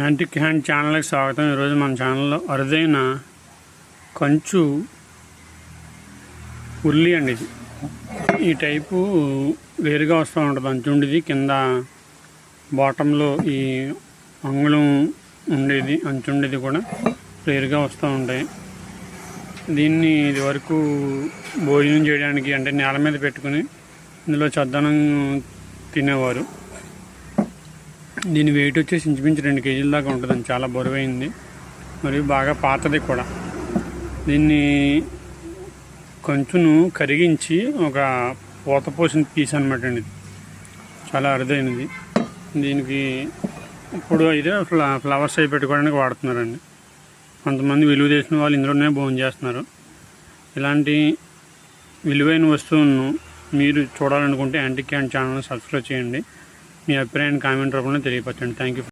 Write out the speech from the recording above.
Antique hand ఛానల్కి స్వాగతం. ఈరోజు మన ఛానల్లో అరుదైన కంచు ఉల్లి అండి ఇది. ఈ టైపు వేరుగా వస్తూ ఉంటుంది. అంచుండిది. కింద బాటంలో ఈ అంగుళం ఉండేది అంచుండేది కూడా వేరుగా వస్తూ ఉంటాయి. దీన్ని ఇది వరకు భోజనం చేయడానికి అంటే నేల మీద పెట్టుకుని ఇందులో చద్దనం తినేవారు. దీని వెయిట్ వచ్చేసి ఇంచుమించు రెండు కేజీల దాకా ఉంటుందండి. చాలా బరువైంది. మరియు బాగా పాతది కూడా. దీన్ని కొంచెం కరిగించి ఒక పూత పోసిన పీస్ అనమాట అండి ఇది. చాలా అరుదైనది. దీనికి ఇప్పుడు అయితే ఫ్ల ఫ్లవర్స్ అవి పెట్టుకోవడానికి వాడుతున్నారండి. కొంతమంది విలువ చేసిన వాళ్ళు ఇందులోనే భోజనం చేస్తున్నారు. ఇలాంటి విలువైన వస్తువులను మీరు చూడాలనుకుంటే యాంటిక్ క్యాండ్ ఛానల్ సబ్స్క్రైబ్ చేయండి. మీ అభిప్రాయాన్ని కామెంట్ రూపంలో తెలియపరచండి. Thank you